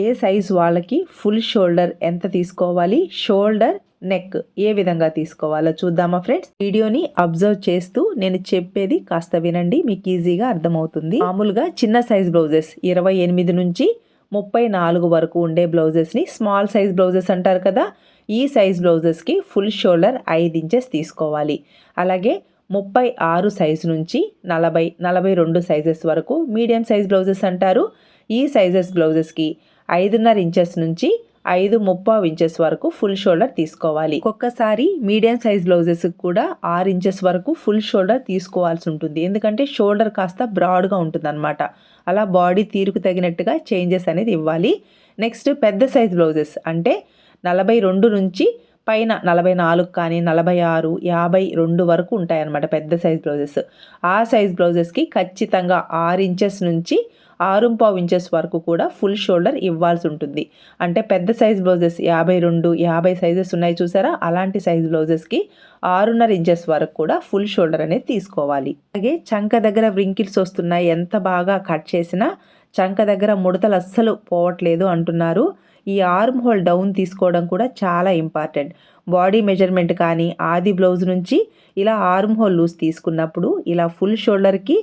ఏ size వాళ్ళకి full shoulder ఎంత తీసుకోవాలి? షోల్డర్ నెక్ ఏ విధంగా తీసుకోవాలో చూద్దామా ఫ్రెండ్స్? వీడియోని అబ్జర్వ్ చేస్తూ నేను చెప్పేది కాస్త వినండి మీకు ఈజీగా అర్థమవుతుంది. మామూలుగా చిన్న సైజ్ బ్లౌజెస్ ఇరవై ఎనిమిది నుంచి ముప్పై నాలుగు వరకు ఉండే బ్లౌజెస్ని స్మాల్ సైజ్ బ్లౌజెస్ అంటారు కదా ఈ సైజ్ బ్లౌజెస్కి ఫుల్ షోల్డర్ ఐదు ఇంచెస్ తీసుకోవాలి. అలాగే ముప్పై ఆరు సైజు నుంచి నలభై నలభై రెండు సైజెస్ వరకు మీడియం సైజ్ బ్లౌజెస్ అంటారు. ఈ సైజెస్ బ్లౌజెస్కి ఐదున్నర ఇంచెస్ నుంచి ఐదు ముప్పావు ఇంచెస్ వరకు ఫుల్ షోల్డర్ తీసుకోవాలి. ఒక్కొక్కసారి మీడియం సైజ్ బ్లౌజెస్ కూడా ఆరు ఇంచెస్ వరకు ఫుల్ షోల్డర్ తీసుకోవాల్సి ఉంటుంది. ఎందుకంటే షోల్డర్ కాస్త బ్రాడ్గా ఉంటుంది అనమాట అలా బాడీ తీరుకు తగినట్టుగా చేంజెస్ అనేది ఇవ్వాలి. నెక్స్ట్ పెద్ద సైజ్ బ్లౌజెస్ అంటే నలభై రెండు నుంచి పైన నలభై నాలుగు కానీ నలభై ఆరు యాభై రెండు వరకు ఉంటాయన్నమాట పెద్ద సైజ్ బ్లౌజెస్. ఆ సైజ్ బ్లౌజెస్కి ఖచ్చితంగా ఆరు ఇంచెస్ నుంచి ఆరుంపావు ఇంచెస్ వరకు కూడా ఫుల్ షోల్డర్ ఇవ్వాల్సి ఉంటుంది. అంటే పెద్ద సైజ్ బ్లౌజెస్ యాభై రెండు యాభై సైజెస్ ఉన్నాయి చూసారా? అలాంటి సైజ్ బ్లౌజెస్కి ఆరున్నర ఇంచెస్ వరకు కూడా ఫుల్ షోల్డర్ అనేది తీసుకోవాలి. అలాగే చంక దగ్గర వ్రింకిల్స్ వస్తున్నాయి. ఎంత బాగా కట్ చేసినా చంక దగ్గర ముడతలు అస్సలు పోవట్లేదు అంటున్నారు. ఈ ఆర్మ్ హోల్ డౌన్ తీసుకోవడం కూడా చాలా ఇంపార్టెంట్. బాడీ మెజర్మెంట్ కానీ ఆది బ్లౌజ్ నుంచి ఇలా ఆర్మ్ హోల్ లూజ్ తీసుకున్నప్పుడు ఇలా ఫుల్ షోల్డర్కి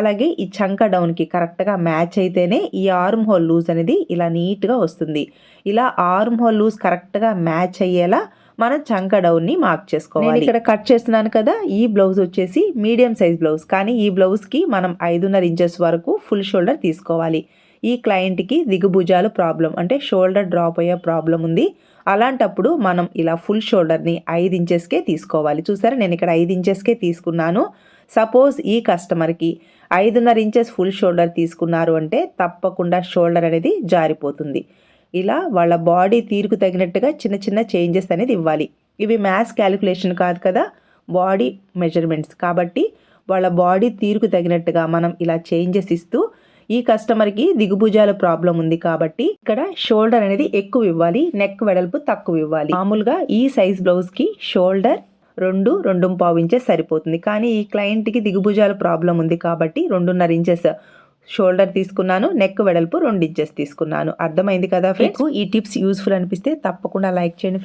అలాగే ఈ చంక డౌన్కి కరెక్ట్గా మ్యాచ్ అయితేనే ఈ ఆర్మ్ హోల్ లూజ్ అనేది ఇలా నీట్గా వస్తుంది. ఇలా ఆర్మ్ హోల్ లూజ్ కరెక్ట్గా మ్యాచ్ అయ్యేలా మనం చంక డౌన్ని మార్క్ చేసుకోవాలి. నేను ఇక్కడ కట్ చేస్తున్నాను కదా ఈ బ్లౌజ్ వచ్చేసి మీడియం సైజ్ బ్లౌజ్ కానీ ఈ బ్లౌజ్కి మనం ఐదున్నర ఇంచెస్ వరకు ఫుల్ షోల్డర్ తీసుకోవాలి. ఈ క్లయింట్కి దిగుభుజాలు ప్రాబ్లం అంటే షోల్డర్ డ్రాప్ అయ్యే ప్రాబ్లం ఉంది. అలాంటప్పుడు మనం ఇలా ఫుల్ షోల్డర్ని ఐదు ఇంచెస్కే తీసుకోవాలి. చూసారా? నేను ఇక్కడ ఐదు ఇంచెస్కే తీసుకున్నాను. సపోజ్ ఈ కస్టమర్కి ఐదున్నర ఇంచెస్ ఫుల్ షోల్డర్ తీసుకున్నారు అంటే తప్పకుండా షోల్డర్ అనేది జారిపోతుంది. ఇలా వాళ్ళ బాడీ తీరుకు తగినట్టుగా చిన్న చిన్న చేంజెస్ అనేది ఇవ్వాలి. ఇవి మ్యాథ్స్ క్యాలిక్యులేషన్ కాదు కదా బాడీ మెజర్మెంట్స్. కాబట్టి వాళ్ళ బాడీ తీరుకు తగినట్టుగా మనం ఇలా చేంజెస్ ఇస్తూ ఈ కస్టమర్కి దిగుభుజాల ప్రాబ్లం ఉంది కాబట్టి ఇక్కడ షోల్డర్ అనేది ఎక్కువ ఇవ్వాలి నెక్ వెడల్పు తక్కువ ఇవ్వాలి. మామూలుగా ఈ సైజ్ బ్లౌజ్కి షోల్డర్ రెండు రెండు పావు ఇంచెస్ సరిపోతుంది. కానీ ఈ క్లయింట్కి దిగుభుజాల ప్రాబ్లం ఉంది కాబట్టి రెండున్నర ఇంచెస్ షోల్డర్ తీసుకున్నాను నెక్ వెడల్పు రెండు ఇంచెస్ తీసుకున్నాను. అర్థమైంది కదా ఫ్రెండ్స్? ఈ టిప్స్ యూస్ఫుల్ అనిపిస్తే తప్పకుండా లైక్ చేయండి.